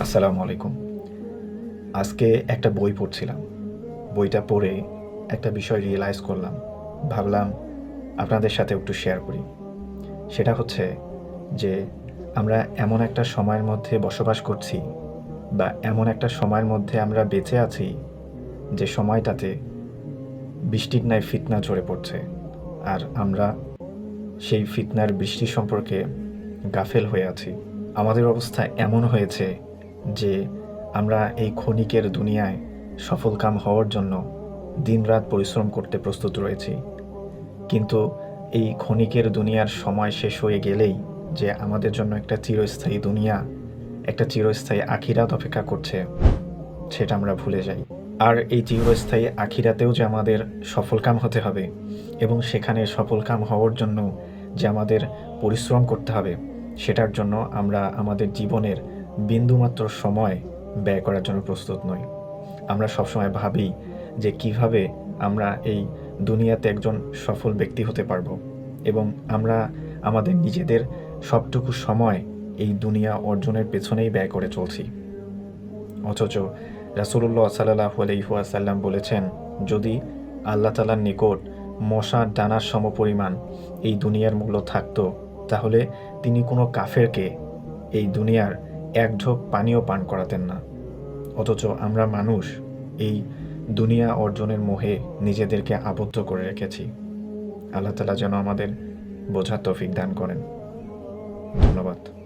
আসসালামু আলাইকুম। আজকে একটা বই পড়ছিলাম। বইটা পড়ে একটা বিষয় রিয়েলাইজ করলাম। ভাবলাম আপনাদের সাথে একটু শেয়ার করি। সেটা হচ্ছে যে আমরা এমন একটা সময়ের মধ্যে বসবাস করছি বা এমন একটা সময়ের মধ্যে আমরা বেঁচে আছি যে সময়টাতে বৃষ্টির ন্যায় ফিতনা ঝরে পড়ছে। আর আমরা সেই ফিতনার বৃষ্টি সম্পর্কে গাফেল হয়ে আছি। আমাদের অবস্থা এমন হয়েছে যে আমরা এই ক্ষণিকের দুনিয়ায় সফলকাম হওয়ার জন্য দিনরাত পরিশ্রম করতে প্রস্তুত রয়েছি। কিন্তু এই ক্ষণিকের দুনিয়ার সময় শেষ হয়ে গেলেই যে আমাদের জন্য একটা চিরস্থায়ী দুনিয়া, একটা চিরস্থায়ী আখিরাত অপেক্ষা করছে, সেটা আমরা ভুলে যাই। আর এই চিরস্থায়ী আখিরাতেও যে আমাদের সফলকাম হতে হবে এবং সেখানে সফলকাম হওয়ার জন্য যে আমাদের পরিশ্রম করতে হবে, সেটার জন্য আমরা আমাদের জীবনের বিন্দুমাত্র সময় ব্যয় করার জন্য প্রস্তুত নই। আমরা সবসময় ভাবি যে কীভাবে আমরা এই দুনিয়াতে একজন সফল ব্যক্তি হতে পারব এবং আমরা আমাদের নিজেদের সবটুকু সময় এই দুনিয়া অর্জনের পেছনেই ব্যয় করে চলছি। অথচ রাসুল্লাহ সাল্লাহ আলহিহাসাল্লাম বলেছেন, যদি আল্লাহ তালার নিকট মশা ডানার সমপরিমাণ এই দুনিয়ার মূল্য থাকতো, তাহলে তিনি কোনো কাফেরকে এই দুনিয়ার এক ঢোক পানীয় পান করাতেন না। অথচ আমরা মানুষ, এই দুনিয়া অর্জনের মোহে নিজেদেরকে আবদ্ধ করে রেখেছি। আল্লাহ তালা যেন আমাদের বোঝার তফিক দান করেন। ধন্যবাদ।